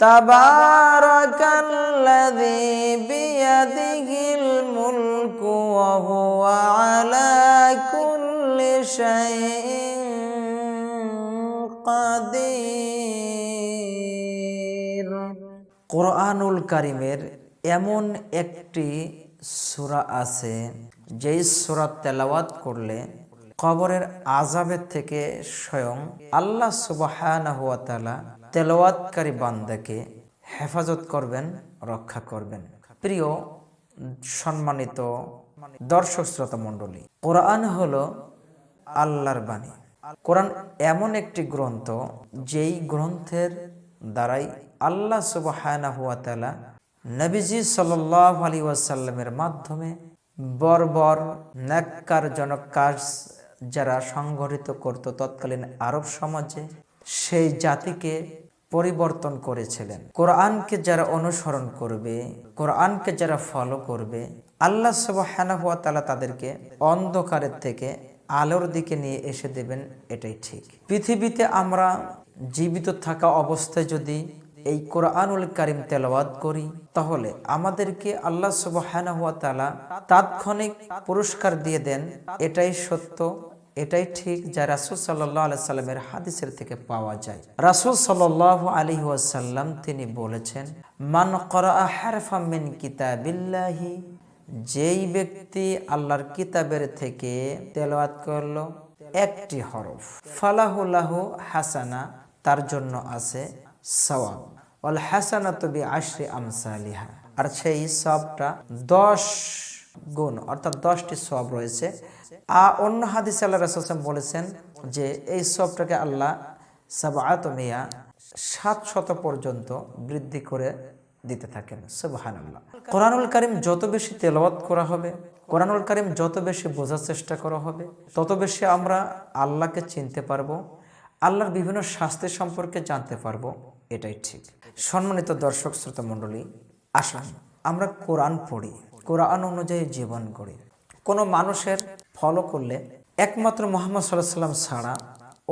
تبارك الذي بيده الملك وهو على كل شيء قدير কোরআনুল কারিমের এমন একটি সূরা আছে যেই সূরা তেলাওয়াত করলে কবরের আজাবের থেকে স্বয়ং আল্লাহ সুবহানাহু ওয়া তাআলা তেলাওয়াতকারী বান্দাকে হেফাজত করবেন, রক্ষা করবেন। প্রিয়, সম্মানিত দর্শক শ্রোতা মণ্ডলী, কোরআন হল আল্লাহর বাণী। কোরআন এমন একটি গ্রন্থ, যেই গ্রন্থের দ্বারাই আল্লাহ সুবহানাহু ওয়া তাআলা নবীজি সাল্লাল্লাহু আলাইহি ওয়াসাল্লামের মাধ্যমে বর্বর ন্যাক্কারজনক কাজ যারা সংগঠিত করত তৎকালীন আরব সমাজে, সেই জাতিকে পরিবর্তন করেছিলেন। কোরআনকে যারা অনুসরণ করবে, কোরআনকে যারা ফলো করবে, আল্লাহ সুবহানাহু ওয়া তাআলা তাদেরকে অন্ধকারের থেকে আলোর দিকে নিয়ে এসে দেবেন, এটাই ঠিক। পৃথিবীতে আমরা জীবিত থাকা অবস্থায় যদি এই কোরআনুল কারিম তেলাওয়াত করি, তাহলে আমাদেরকে আল্লাহ তাআলা তাৎক্ষণিক পুরস্কার দিয়ে দেন। এটাই সত্য, এটাই ঠিক যা রাসূল সাল্লাল্লাহু আলাইহি সাল্লামের হাদিসের থেকে পাওয়া যায়। রাসূল সাল্লাল্লাহু আলাইহি ওয়াসাল্লাম তিনি বলেছেন, মান করা মিন কিতাবিল্লাহি যেই ব্যক্তি আল্লাহর কিতাবের থেকে তেলাওয়াত করল একটি হরফ ফালাহুলাহু হাসানা, তার জন্য আছে সওয়াব। ওয়াল হাসানাতু বিআশরি আমসালিহা। আর সেই সবটা দশ গুণ, অর্থাৎ দশটি সব রয়েছে। অন্য হাদিস আল্লাহ রাসূল বলেছেন যে এই সবটাকে আল্লাহ সাবাত মিয়া, সাত শত পর্যন্ত বৃদ্ধি করে দিতে থাকেন। সুবহানাল্লাহ। কোরআনুল কারিম যত বেশি তেলাওয়াত করা হবে, কোরআনুল কারিম যত বেশি বোঝার চেষ্টা করা হবে, তত বেশি আমরা আল্লাহকে চিনতে পারব, আল্লাহর বিভিন্ন শাস্তি সম্পর্কে জানতে পারব। এটাই ঠিক। সম্মানিত দর্শক, শ্রোতা মণ্ডলী আসুন আমরা কোরআন পড়ি, কোরআন অনুযায়ী জীবন গড়ি। কোনো মানুষের ফলো করলে, একমাত্র মোহাম্মদ সাল্লাহ সাল্লাম ছাড়া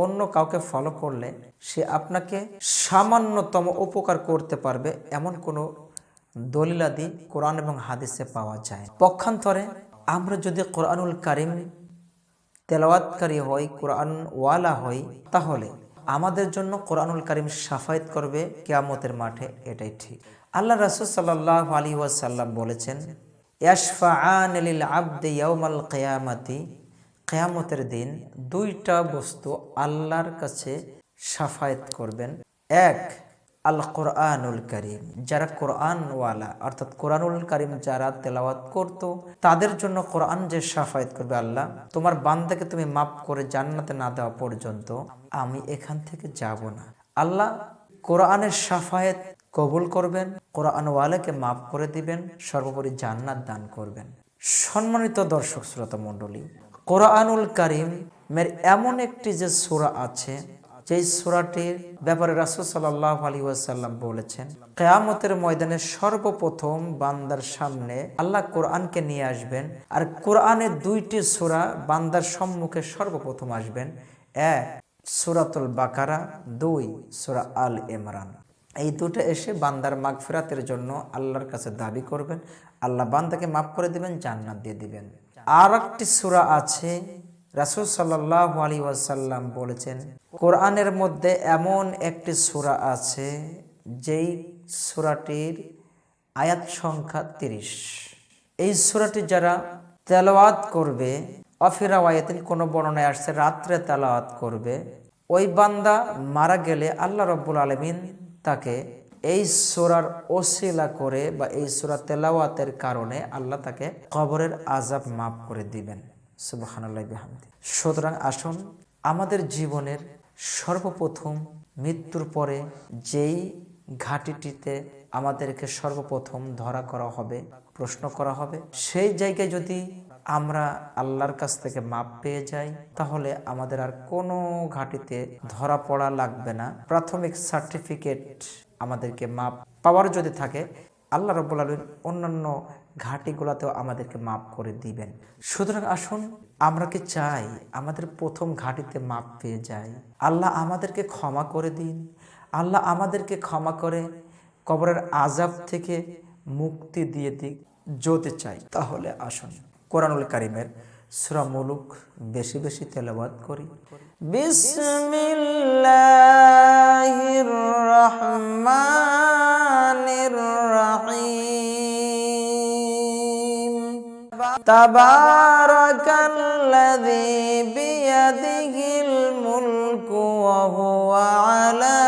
অন্য কাউকে ফলো করলে, সে আপনাকে সামান্যতম উপকার করতে পারবে এমন কোনো দলিলাদি কোরআন এবং হাদিসে পাওয়া যায়। পক্ষান্তরে, আমরা যদি কোরআনুল কারিম তেলাওয়াতকারী হই কোরআন ওয়ালা হই, তাহলে আমাদের জন্য কোরআনুল করিম সাফায়ত করবে কেয়ামতের মাঠে, এটাই ঠিক। আল্লাহ রাসুল সাল্লাহ আলী ওয়াসাল্লাম বলেছেন, ইয়াশফাআন আনিল আব্দে ইয়ামাল কেয়ামাতি কেয়ামতের দিন দুইটা বস্তু আল্লাহর কাছে সাফায়ত করবেন। এক আল কোরআনুল করিম। যারা কোরআনওয়ালা, অর্থাৎ কোরআনুল করিম যারা তেলাওয়াত করত, তাদের জন্য কোরআন যে সাফায়াত করবে আল্লাহ, তোমার বান্দাকে তুমি মাফ করে জান্নাতে না দেওয়া পর্যন্ত আমি এখান থেকে যাব না। আল্লাহ কোরআনের সাফায়াত কবুল করবেন, কোরআনওয়ালাকে মাফ করে দিবেন, সর্বোপরি জান্নাত দান করবেন। সম্মানিত দর্শক, শ্রোতা মণ্ডলী, কোরআনুল কারিম মের এমন একটি যে সূরা আছে যেই সূরাটির ব্যাপারে রাসূল সাল্লাল্লাহু আলাইহি ওয়াসাল্লাম বলেছেন, কিয়ামতের ময়দানে সর্বপ্রথম বান্দার সামনে আল্লাহ কোরআনকে নিয়ে আসবেন আর কোরআনের দুইটি সূরা বান্দার সম্মুখে সর্বপ্রথম আসবেন। এক, সূরাতুল বাকারা, দুই, সূরা আল ইমরান। এই দুটো এসে বান্দার মাগফিরাতের জন্য আল্লাহর কাছে দাবি করবেন, আল্লাহ বান্দাকে মাফ করে দিবেন, জান্নাত দিয়ে দিবেন। আর একটি সূরা আছে রাসূল সাল্লাল্লাহু আলাইহি ওয়াসাল্লাম বলেছেন, কোরআনের মধ্যে এমন একটি সূরা আছে, যেই সূরাটির আয়াত সংখ্যা তিরিশ। এই সূরাটি যারা তেলাওয়াত করবে অফিরা ওয়ায়াতিন কোনো বর্ণনায় আসছে, রাত্রে তেলাওয়াত করবে, ওই বান্দা মারা গেলে আল্লাহ রব্বুল আলমিন তাকে এই সোরার ওসিলা করে বা এই সোরা তেলাওয়াতের কারণে আল্লাহ তাকে কবরের আজাব মাফ করে দিবেন। সুবহানাল্লাহ সুতরাং আসুন আমাদের জীবনের সর্বপ্রথম মৃত্যুর পরে যেই ঘাটিটিতে আমাদেরকে সর্বপ্রথম ধরা করা হবে, প্রশ্ন করা হবে, সেই জায়গায় যদি আমরা আল্লাহর কাছ থেকে মাপ পেয়ে যাই, তাহলে আমাদের আর কোনো ঘাটিতে ধরা পড়া লাগবে না। প্রাথমিক সার্টিফিকেট আমাদেরকে মাপ পাওয়ার যদি থাকে, আল্লাহ রব্বুল আলমিন অন্যান্য ঘাটিগুলোতেও আমাদেরকে মাপ করে দিবেন। সুতরাং আসুন, আমরা কি চাই আমাদের প্রথম ঘাটিতে মাপ পেয়ে যাই? আল্লাহ আমাদেরকে ক্ষমা করে দিন। আল্লাহ আমাদেরকে ক্ষমা করে কবরের আজাব থেকে মুক্তি দিয়ে দিক যেতে চাই। তাহলে আসুন, কোরআনুল কারিমের সূরা মুলুক বেশি বেশি তেলাওয়াত করি। বিসমিল্লাহির রহমানির তাবারাকাল্লাযী বিয়াদিহিল মুলকু ওয়া হুয়া আলা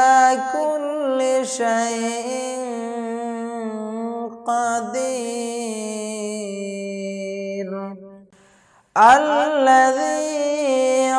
কুল্লি শাইইন قدير الذي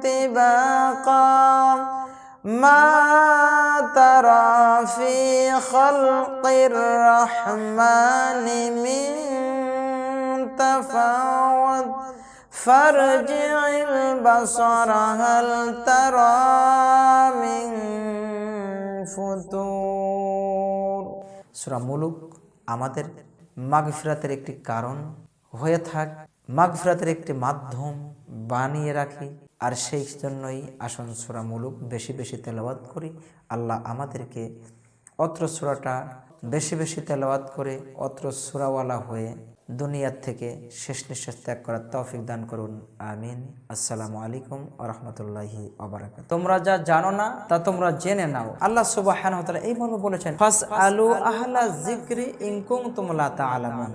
طباقا ما ترى في خلق الرحمن من تفاوت فارجع البصر هل ترى من ফুতুর সূরা মুলুক আমাদের মাগফিরাতের একটি কারণ হয়ে থাক মাগফিরাতের একটি মাধ্যম বানিয়ে রাখি আর সেই জন্যই আসন সূরা মুলুক বেশি বেশি তেলাওয়াত করি। আল্লাহ আমাদেরকে অত্র সূরাটা বেশি বেশি তেলাওয়াত করে অত্র সূরাওয়ালা হয়ে দুনিয়ার থেকে শেষ নিঃশ্বাস ত্যাগ করার তৌফিক দান করুন। আমিন। আসসালামু আলাইকুম ওয়া রাহমাতুল্লাহি ওয়া বারাকাতুহু। তোমরা যা জানো না, তা তোমরা জেনে নাও। আল্লাহ তাআলা এই মর্মে বলেছেন, ফাসআলু আহলা যিকরি ইন কুনতুম লা তা'লামুন